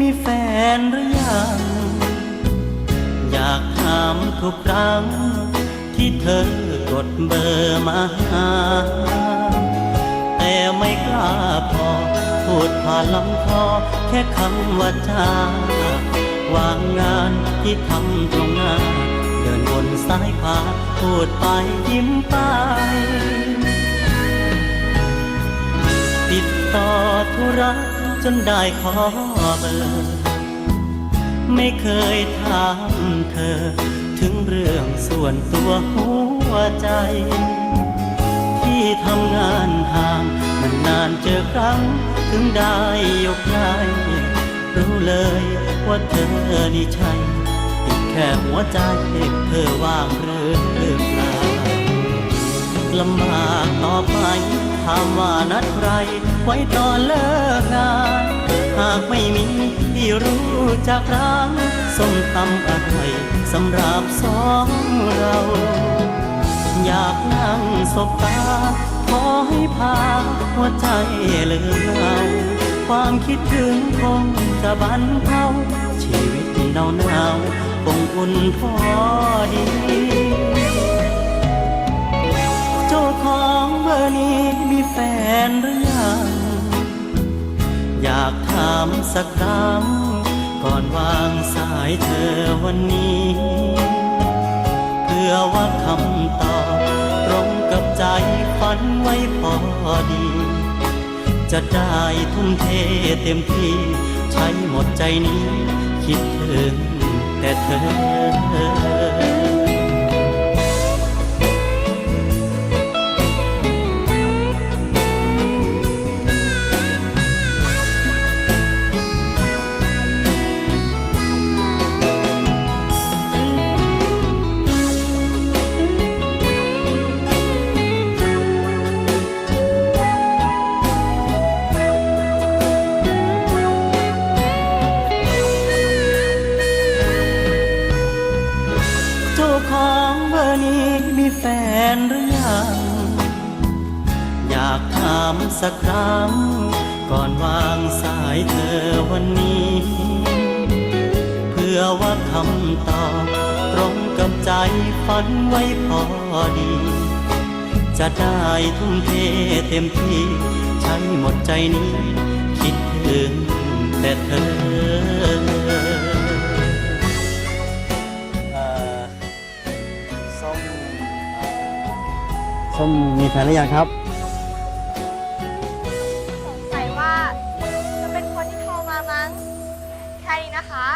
มีแฟนหรือยัง อยากถามทุกครั้ง ที่เธอกดเบอร์มาหา แต่ไม่กล้าพอ พูดผ่านลำคอแค่คำว่าจ้าวางงานที่ทำตรงหน้า เดินบนสายขวาพูดไปยิ้มไปติดต่อธุระ จนได้ขอเบอร์ไม่เคยถามเธอ ถึงเรื่องส่วนตัวหัวใจ ที่ทำงานห่างมันนานเจอครั้ง ถึงได้ยกย้ายรู้เลยว่าเธอนี่ใช่ติดแค่หัวใจเธอว่างหรือเปล่า ลำบากต่อไปถามว่านัดใคร ไว้ตอนเลิกงาน หากไม่มีที่รู้จากร้านส้มตำอะไรสำหรับสองเรา อยากนั่งสบตา ขอให้พาหัวใจเลืมเราความคิดถึงคงจะบันเทาชีวิตหนาวหนาวๆคงอุ่นพอดี นหรือยังอยากถามสักครั้ง ก่อนวางสายเธอวันนี้ เพื่อว่าคำตอบตรงกับใจฝันไว้พอดี จะได้ทุ่มเทเต็มที่ ใช้หมดใจนี้ คิดถึงแต่เธอาของเบอร์นี้มีแฟนหรือยัง อยากถามสักครั้ง ก่อนวางสายเธอวันนี้ เพื่อว่าคำตอบตรงกับใจฝันไว้พอดี จะได้ทุ่มเทเต็มที่ ใช้หมดใจนี้ คิดถึงแต่เธอ ส้มมีแฟนหรือยังครับ สงสัยว่าจะเป็นคนที่โทรมามั้ง แค่นี้นะคะ